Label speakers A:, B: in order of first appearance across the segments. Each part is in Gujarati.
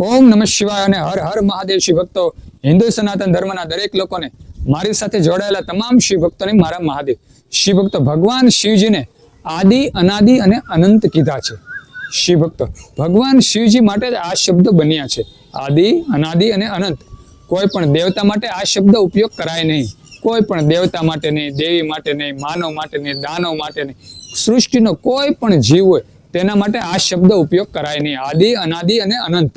A: ઓમ નમઃ શિવાય અને હર હર મહાદેવ શિવ ભક્તો, હિન્દુ સનાતન ધર્મના દરેક લોકોને મારી સાથે જોડાયેલા તમામ શિવ ભક્તોને મારા મહાદેવ. શિવ ભક્તો, ભગવાન શિવજીને આદિ, અનાદિ અને અનંત કીધા છે. શિવ ભક્તો, ભગવાન શિવજી માટે જ આ શબ્દ બન્યા છે. આદિ, અનાદિ અને અનંત. કોઈ પણ દેવતા માટે આ શબ્દ ઉપયોગ કરાય નહીં. કોઈ પણ દેવતા માટે નહીં, દેવી માટે નહીં, માનવ માટે નહીં, દાનવ માટે નહીં. સૃષ્ટિનો કોઈ પણ જીવ હોય, તેના માટે આ શબ્દ ઉપયોગ કરાય નહીં. આદિ, અનાદિ અને અનંત.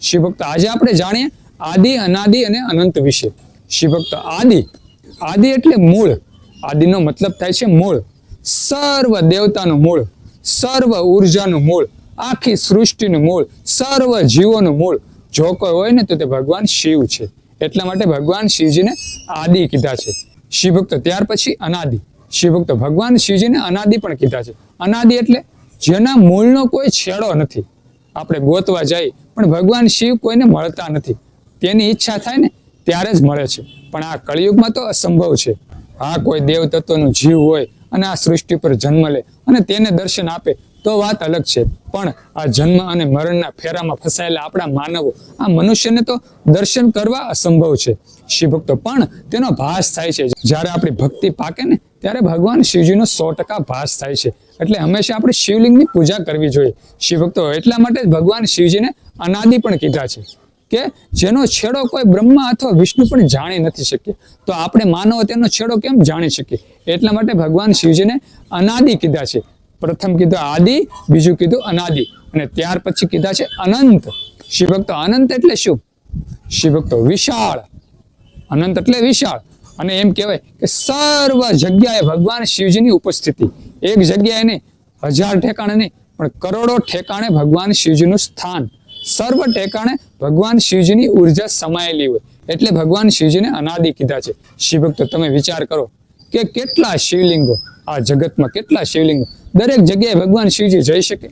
A: શિવભક્ત. આજે આપણે જાણીએ આદિ, અનાદિ અને અનંત વિશે. શિવભક્ત આદિ. આદિ એટલે મૂળ. આદિનો મતલબ થાય છે મૂળ. સર્વ દેવતાનું મૂળ. સર્વ ઉર્જાનું મૂળ. આખી સૃષ્ટિનું મૂળ. સર્વ જીવોનું મૂળ. જો કોઈ હોય ને તો તે ભગવાન શિવ છે. એટલા માટે ભગવાન શિવજીને આદિ કીધા છે. શિવભક્ત ત્યાર પછી અનાદિ. શિવભક્ત ભગવાન શિવજીને અનાદિ પણ કીધા છે. અનાદિ એટલે જેના મૂળનો કોઈ છેડો નથી. આપણે ગોતવા જઈએ પણ ભગવાન શિવ કોઈને મળતા નથી. તેની ઈચ્છા થાય ને ત્યારે જ મળે છે. પણ આ કળિયુગમાં તો અસંભવ છે. આ કોઈ દેવ તત્વનું જીવ હોય અને આ સૃષ્ટિ પર જન્મ લે અને તેને દર્શન આપે તો વાત અલગ છે. પણ આ જન્મ અને મરણના ફેરામાં ફસાયેલા આપણા માનવો, આ મનુષ્યને તો દર્શન કરવા અસંભવ છે. શિવભક્તો પણ તેનો ભાસ થાય છે. જ્યારે આપણી ભક્તિ પાકે ને ત્યારે ભગવાન શિવજીનો સો ટકા ભાસ થાય છે. એટલે હંમેશા આપણે શિવલિંગની પૂજા કરવી જોઈએ. શિવભક્તો એટલા માટે ભગવાન શિવજીને અનાદિ પણ કીધા છે કે જેનો છેડો કોઈ બ્રહ્મા અથવા વિષ્ણુ પણ જાણી નથી શકે તો આપણે માનવ તેનો છેડો કેમ જાણી શકીએ? એટલા માટે ભગવાન શિવજીને અનાદિ કીધા છે. પ્રથમ કીધું આદિ, બીજું કીધું અનાદિ. અને ત્યાર પછી કીધા છે અનંત. શિવભક્તો અનંત એટલે શું? શિવભક્તો વિશાળ. અનંત એટલે વિશાળ. અને એમ કહેવાય કે સર્વ જગ્યાએ ભગવાન શિવજીની ઉપસ્થિતિ. એક જગ્યાએ નહીં, હજાર ઠેકાણે નહીં, પણ કરોડો ઠેકાણે ભગવાન શિવજીનું સ્થાન. સર્વ ઠેકાણે ભગવાન શિવજીની ઊર્જા સમાયેલી હોય. એટલે ભગવાન શિવજીને અનાદિ કીધા છે. શિવભક્તો, તમે વિચાર કરો કે કેટલા શિવલિંગો, આ જગતમાં કેટલા શિવલિંગો? દરેક જગ્યાએ ભગવાન શિવજી જઈ શકે.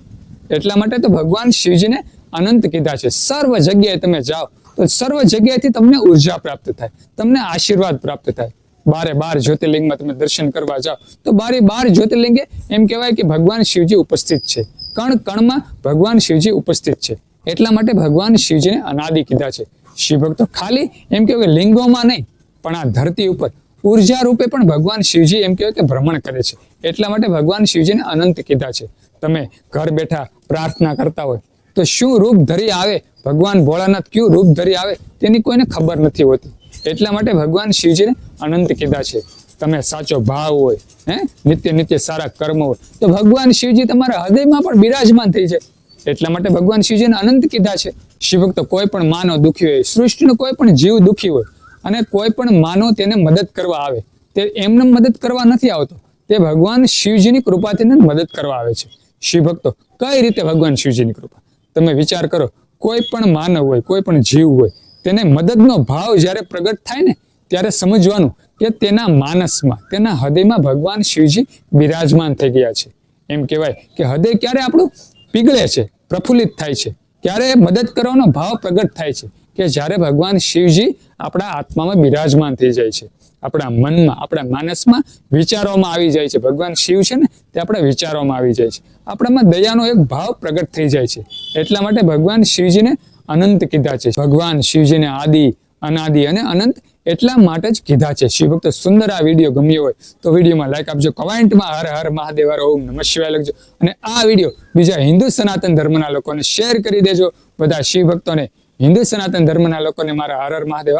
A: એટલા માટે તો ભગવાન શિવજીને અનંત કીધા છે. સર્વ જગ્યાએ તમે જાઓ તો સર્વ જગ્યાએથી તમને ઊર્જા પ્રાપ્ત થાય, તમને આશીર્વાદ પ્રાપ્ત થાય. બારે બાર જ્યોતિર્લિંગમાં તમે દર્શન કરવા જાઓ, તો બારે બાર જ્યોતિર્લિંગે એમ કહેવાય કે ભગવાન શિવજી ઉપસ્થિત છે. કણ કણમાં ભગવાન શિવજી ઉપસ્થિત છે. એટલા માટે ભગવાન શિવજીને અનાદિ કીધા છે. શિવભક્તો ખાલી એમ કહેવાય કે લિંગોમાં નહીં, પણ આ ધરતી ઉપર ઊર્જા રૂપે પણ ભગવાન શિવજી એમ કહેવાય કે ભ્રમણ કરે છે. એટલા માટે ભગવાન શિવજીને અનંત કીધા છે. તમે ઘર બેઠા પ્રાર્થના કરતા હોય તો શું રૂપ ધરી આવે? ભગવાન ભોળાનાથ કયું રૂપ ધરી આવે? તેની કોઈને ખબર નથી હોતી. એટલા માટે ભગવાન શિવજીને અનંત કીધા છે. તમે સાચો ભાવ હોય, હે? નિત્ય નિત્ય સારા કર્મ હોય, તો ભગવાન શિવજી તમારા હૃદયમાં પણ બિરાજમાન થઈ જાય એટલા માટે ભગવાન શિવજીને અનંત કીધા છે. શિવભક્તો કોઈ પણ માનવ દુઃખી હોય, સૃષ્ટિનો કોઈ પણ જીવ દુઃખી હોય, અને કોઈ પણ માનવ તેને મદદ કરવા આવે, તે એમને મદદ કરવા નથી આવતો. તે ભગવાન શિવજીની કૃપાથી મદદ કરવા આવે છે. શિવભક્તો, કઈ રીતે ભગવાન શિવજીની કૃપા? તમે વિચાર કરો, કોઈ પણ માનવ હોય, કોઈ પણ જીવ હોય, તેને મદદનો ભાવ જ્યારે પ્રગટ થાય ને, ત્યારે સમજવાનું કે તેના માનસમાં, તેના હૃદયમાં ભગવાન શિવજી બિરાજમાન થઈ ગયા છે. એમ કહેવાય કે હૃદય ક્યારે આપણું પીગળે છે, પ્રફુલ્લિત થાય છે, ક્યારે મદદ કરવાનો ભાવ પ્રગટ થાય છે, કે જ્યારે ભગવાન શિવજી આપણા આત્મામાં બિરાજમાન થઈ જાય છે. આપણા મનમાં, આપણા માનસમાં વિચારોમાં આવી જાય છે. ભગવાન શિવ છે ને, તે આપણા વિચારોમાં આવી જાય છે. આપણામાં દયાનો એક ભાવ પ્રગટ થઈ જાય છે. એટલા માટે ભગવાન શિવજીને અનંત કીધા છે. ભગવાન શિવજીને આદિ, અનાદિ અને અનંત એટલા માટે જ કીધા છે. શિવભક્ત સુંદર આ વીડિયો ગમ્યો હોય તો વિડીયોમાં લાઈક આપજો. કમેન્ટમાં હર હર મહાદેવ, હર ઓમ નમઃ શિવાય લખજો. અને આ વીડિયો બીજા હિન્દુ સનાતન ધર્મના લોકોને શેર કરી દેજો. બધા શિવ ભક્તોને, હિન્દુ સનાતન ધર્મના લોકોને મારા હર હર મહાદેવ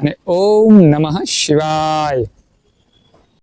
A: અને ઓમ નમઃ શિવાય